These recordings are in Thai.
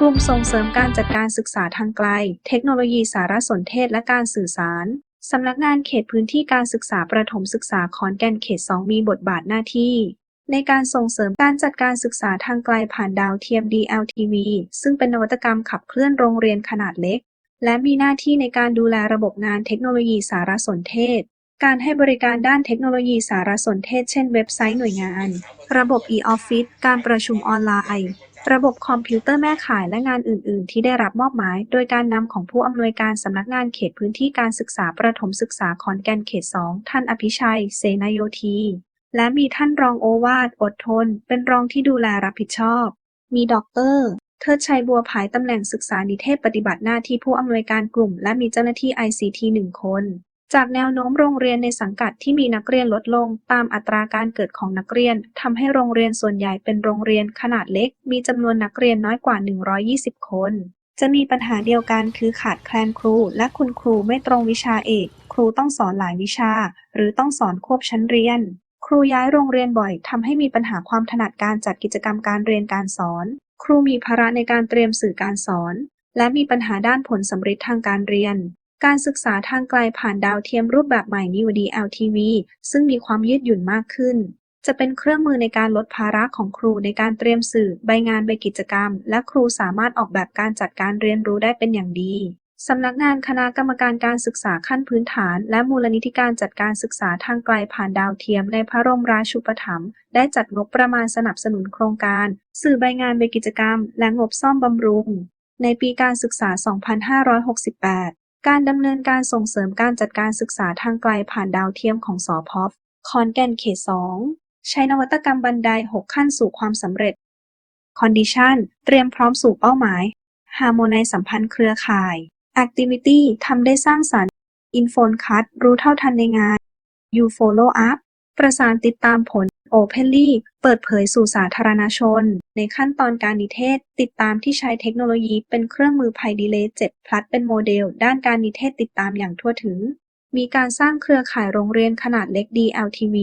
กลุ่มส่งเสริมการจัดการศึกษาทางไกล เทคโนโลยีสารสนเทศและการสื่อสาร สำนักงานเขตพื้นที่การศึกษาประถมศึกษาขอนแก่นเขต 2 มีบทบาทหน้าที่ ในการส่งเสริมการจัดการศึกษาทางไกลผ่านดาวเทียม DLTV ซึ่งเป็นนวัตกรรมขับเคลื่อนโรงเรียนขนาดเล็ก และมีหน้าที่ในการดูแลระบบงานเทคโนโลยีสารสนเทศการให้บริการด้านเทคโนโลยีสารสนเทศ เช่น เว็บไซต์หน่วยงาน ระบบ e-office การประชุมออนไลน์ ระบบคอมพิวเตอร์แม่ข่ายและงานอื่น ๆ ที่ได้รับมอบหมาย โดยการนำของผู้อำนวยการสำนักงานเขตพื้นที่การศึกษาประถมศึกษาขอนแก่นเขต 2 ท่านอภิชัย เสนาโยธี และมีท่านรองโอวาทอดทน เป็นรองที่ดูแลรับผิดชอบ มีด็อกเตอร์ เทิดชัยบัวผายตำแหน่งศึกษานิเทศปฏิบัติหน้าที่ผู้อำนวยการกลุ่ม และมีเจ้าหน้าที่ ICT หนึ่งคน จากแนวโน้มโรงเรียนในสังกัดที่มีนักเรียนลดลงตามอัตราการเกิดของนักเรียน ทำให้โรงเรียนส่วนใหญ่เป็นโรงเรียนขนาดเล็ก มีจำนวนนักเรียนน้อยกว่า 120 คน จะมีปัญหาเดียวกันคือขาดแคลนครู และคุณครูไม่ตรงวิชาเอก ครูต้องสอนหลายวิชา หรือต้องสอนควบชั้นเรียน ครูย้ายโรงเรียนบ่อยทำให้มีปัญหาความถนัดการจัดกิจกรรมการเรียนการสอน ครูมีภาระในการเตรียมสื่อการสอน และมีปัญหาด้านผลสำฤทธิ์ทางการเรียน การศึกษาทางไกลผ่านดาวเทียมรูปแบบใหม่ New DLTV ซึ่งมีความยืดหยุ่นมากขึ้น จะเป็นเครื่องมือในการลดภาระของครูในการเตรียมสื่อ ใบงานใบกิจกรรม และครูสามารถออกแบบการจัดการเรียนรู้ได้เป็นอย่างดีสำนักงานคณะกรรมการการศึกษาขั้นพื้นฐาน และมูลนิธิการจัดการศึกษาทางไกลผ่านดาวเทียมในพระบรมราชูปถัมภ์ได้จัดงบประมาณสนับสนุนโครงการ สื่อใบงานใบกิจกรรม และงบซ่อมบำรุง ในปีการศึกษา 2568 การดำเนินการส่งเสริมการจัดการศึกษาทางไกลผ่านดาวเทียมของสอพอฟคอนแก่นเขต 2 ใช้นวัตกรรมบันได 6 ขั้นสู่ความสำเร็จ Condition เตรียมพร้อมสู่เป้าหมาย Harmonize สัมพันธ์เครือข่าย Activity ทำได้สร้างสรรค์ Infone Cut รู้เท่าทันในงาน You Follow Up ประสานติดตามผล Openly เปิดเผยสู่สาธารณชน ในขั้นตอนการนิเทศ ติดตามที่ใช้เทคโนโลยีเป็นเครื่องมือภัยดีเลย์7พลัดเป็นโมเดล ด้านการนิเทศติดตามอย่างทั่วถึง มีการสร้างเครือข่ายโรงเรียนขนาดเล็ก DLTV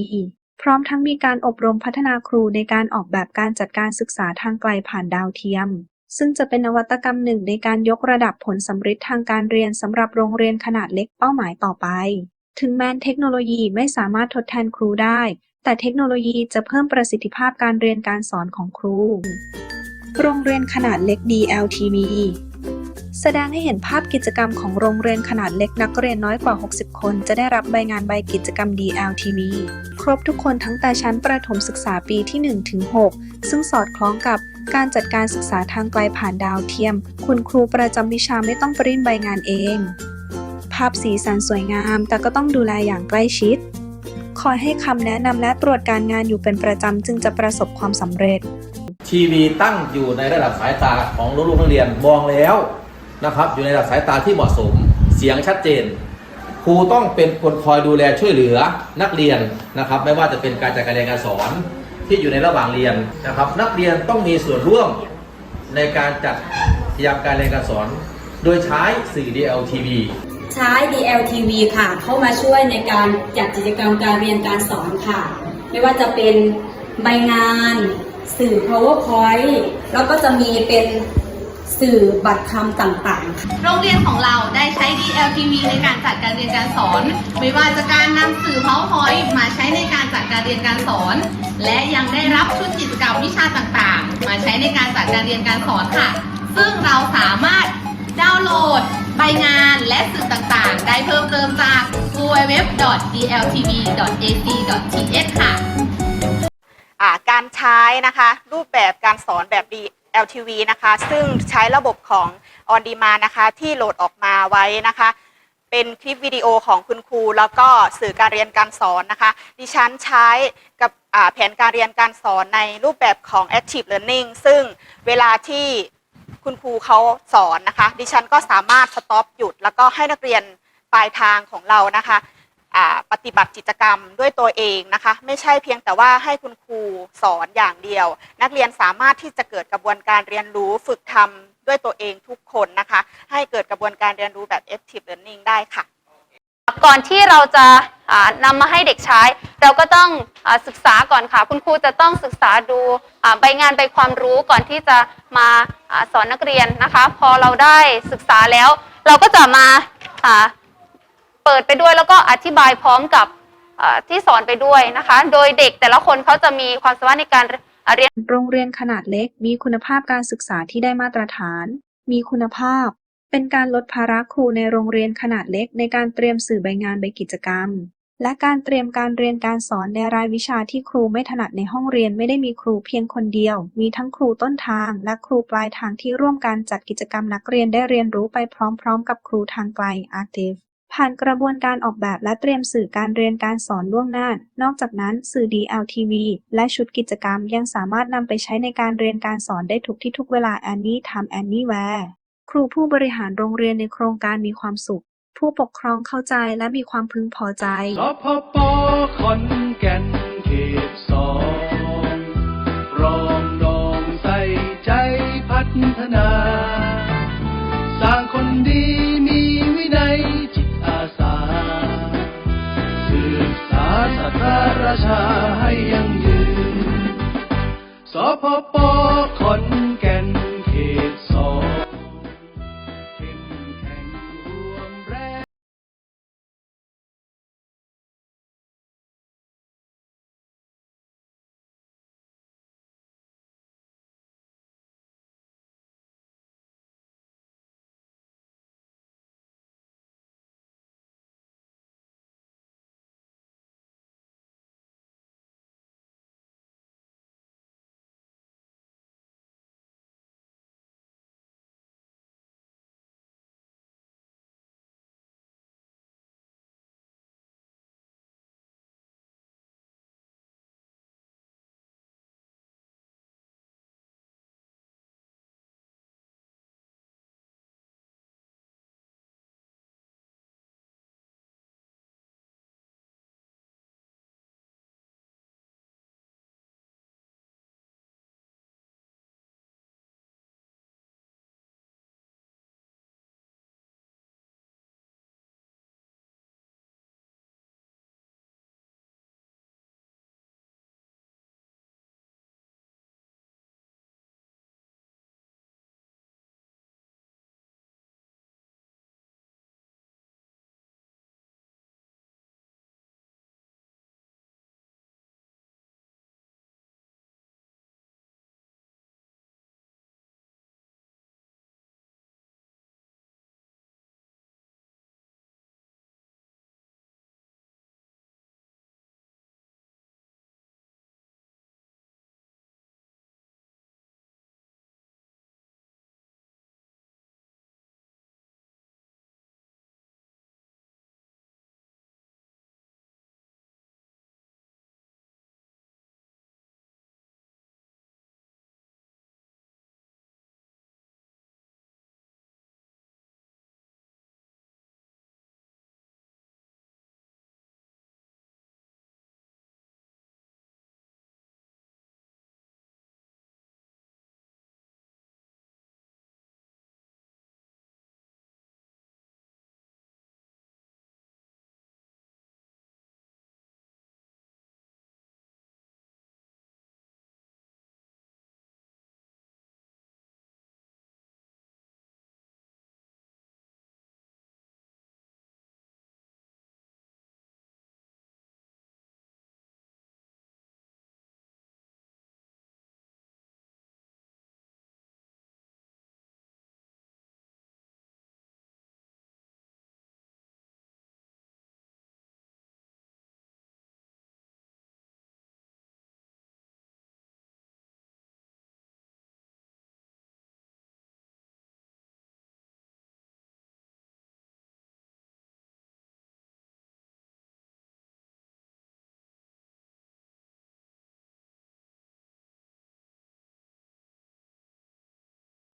พร้อมทั้งมีการอบรมพัฒนาครูในการออกแบบการจัดการศึกษาทางไกลผ่านดาวเทียม ซึ่งจะเป็นนวัตกรรมหนึ่งในการยกระดับผลสำฤทธิ์ทางการเรียนสำหรับโรงเรียนขนาดเล็กเป้าหมายต่อไป ถึงแม้เทคโนโลยีไม่สามารถทดแทนครูได้ แต่เทคโนโลยีจะเพิ่มประสิทธิภาพการเรียนการสอนของครู โรงเรียนขนาดเล็ก DLTV แสดงให้เห็นภาพกิจกรรมของโรงเรียนขนาดเล็กนักเรียนน้อยกว่า 60 คน จะได้รับใบงานใบกิจกรรม DLTV ครบทุกคนทั้งแต่ชั้นประถมศึกษาปีที่1ถึง6ซึ่งสอดคล้องกับการจัดการศึกษาทางไกลผ่านดาวเทียม คุณครูประจำวิชาไม่ต้องปริ้นใบงานเอง ภาพสีสันสวยงาม แต่ก็ต้องดูแลอย่างใกล้ชิด คอยให้คำแนะนำและตรวจการงานอยู่เป็นประจำจึงจะประสบความสำเร็จ ทีวีตั้งอยู่ในระดับสายตาของลูกๆนักเรียนมองแล้วนะครับ อยู่ในระดับสายตาที่เหมาะสม เสียงชัดเจนครูต้องเป็นคนคอยดูแลช่วยเหลือนักเรียนนะครับ ไม่ว่าจะเป็นการจัดการเรียนการสอนที่อยู่ในระหว่างเรียนนะครับ นักเรียนต้องมีส่วนร่วมในการจัดกิจกรรมการเรียนการสอน โดยใช้สื่อ DLTV ใช้ DLTV ค่ะ เข้ามาช่วยในการจัดกิจกรรมการเรียนการสอนค่ะ ไม่ว่าจะเป็นใบงานสื่อ PowerPoint แล้วก็จะมีเป็นสื่อบัตรคำต่างๆ โรงเรียนของเราได้ใช้ DLTV ในการจัดการเรียนการสอน ไม่ว่าจะการนำสื่อ PowerPoint มาใช้ในการจัดการเรียนการสอน และยังได้รับชุดกิจกรรมวิชาต่างๆ มาใช้ในการจัดการเรียนการสอนค่ะ ซึ่งเราสามารถ ใบงานและสื่อต่างๆ ได้เพิ่มเติมจาก www.dltv.ac.th ค่ะการใช้นะคะรูปแบบการสอนแบบ DLTV นะคะ ซึ่งใช้ระบบของ On Demand นะคะที่โหลดออกมาไว้นะคะ เป็นคลิปวิดีโอของคุณครู แล้วก็สื่อการเรียนการสอนนะคะ ดิฉันใช้กับแผนการเรียนการสอนในรูปแบบของ Active Learning ซึ่งเวลาที่ คุณครูเขาสอนนะคะ ดิฉันก็สามารถสต็อปหยุด แล้วก็ให้นักเรียนปลายทางของเรานะคะปฏิบัติกิจกรรมด้วยตัวเองนะคะ ไม่ใช่เพียงแต่ว่าให้คุณครูสอนอย่างเดียว นักเรียนสามารถที่จะเกิดกระบวนการเรียนรู้ฝึกทำด้วยตัวเองทุกคนนะคะ ให้เกิดกระบวนการเรียนรู้แบบ active learning ได้ค่ะ ก่อนที่เราจะอ่านำมาให้เด็กใช้ เราก็ต้องอศึกษาก่อนค่ะ คุณครูจะต้องศึกษาดูใบงานใบความรู้ก่อนที่จะมาอ่อาสอนนักเรียนนะคะ พอเราได้ศึกษาแล้ว เราก็จะมาเปิดไปด้วยแล้วก็อธิบายพร้อมกับที่สอนไปด้วยนะคะ โดยเด็กแต่ละคนเขาจะมีความสามารถในการเรียน โรงเรียนขนาดเล็ก มีคุณภาพการศึกษาที่ได้มาตรฐาน มีคุณภาพ เป็นการลดภาระครูในโรงเรียนขนาดเล็กในการเตรียมสื่อใบงานใบกิจกรรม และการเตรียมการเรียนการสอนในรายวิชาที่ครูไม่ถนัดในห้องเรียนไม่ได้มีครูเพียงคนเดียว มีทั้งครูต้นทาง และครูปลายทางที่ร่วมกันจัดกิจกรรมนักเรียนได้เรียนรู้ไปพร้อม ๆ กับครูทางไกล Active ผ่านกระบวนการออกแบบและเตรียมสื่อการเรียนการสอนล่วงหน้า นอกจากนั้นสื่อ DLTV และชุดกิจกรรมยังสามารถนำไปใช้ในการเรียนการสอนได้ทุกที่ทุกเวลา Anytime Anywhere ครูผู้บริหารโรงเรียนในโครงการมีความสุข ผู้ปกครองเข้าใจและมีความพึงพอใจสพปขอนแก่นเขตสองรองดองใส่ใจพัฒนา สร้างคนดีมีวินัยจิตอาสาสืบสารศาสตราราชาให้ยั่งยืนสพป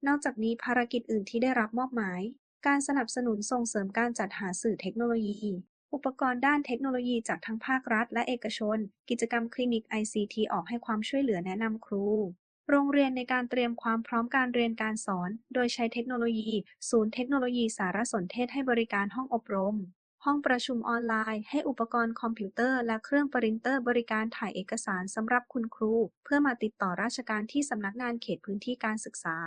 นอกจากนี้ภารกิจอื่นที่ได้รับมอบหมาย การสนับสนุนส่งเสริมการจัดหาสื่อเทคโนโลยี อุปกรณ์ด้านเทคโนโลยีจากทั้งภาครัฐและเอกชน กิจกรรมคลินิก ICT ออกให้ความช่วยเหลือแนะนำครู โรงเรียนในการเตรียมความพร้อมการเรียนการสอน โดยใช้เทคโนโลยี ศูนย์เทคโนโลยีสารสนเทศให้บริการห้องอบรม ห้องประชุมออนไลน์ ให้อุปกรณ์คอมพิวเตอร์ และเครื่องปรินเตอร์บริการถ่ายเอกสารสำหรับคุณครู เพื่อมาติดต่อราชการที่สำนักงานเขตพื้นที่การศึกษา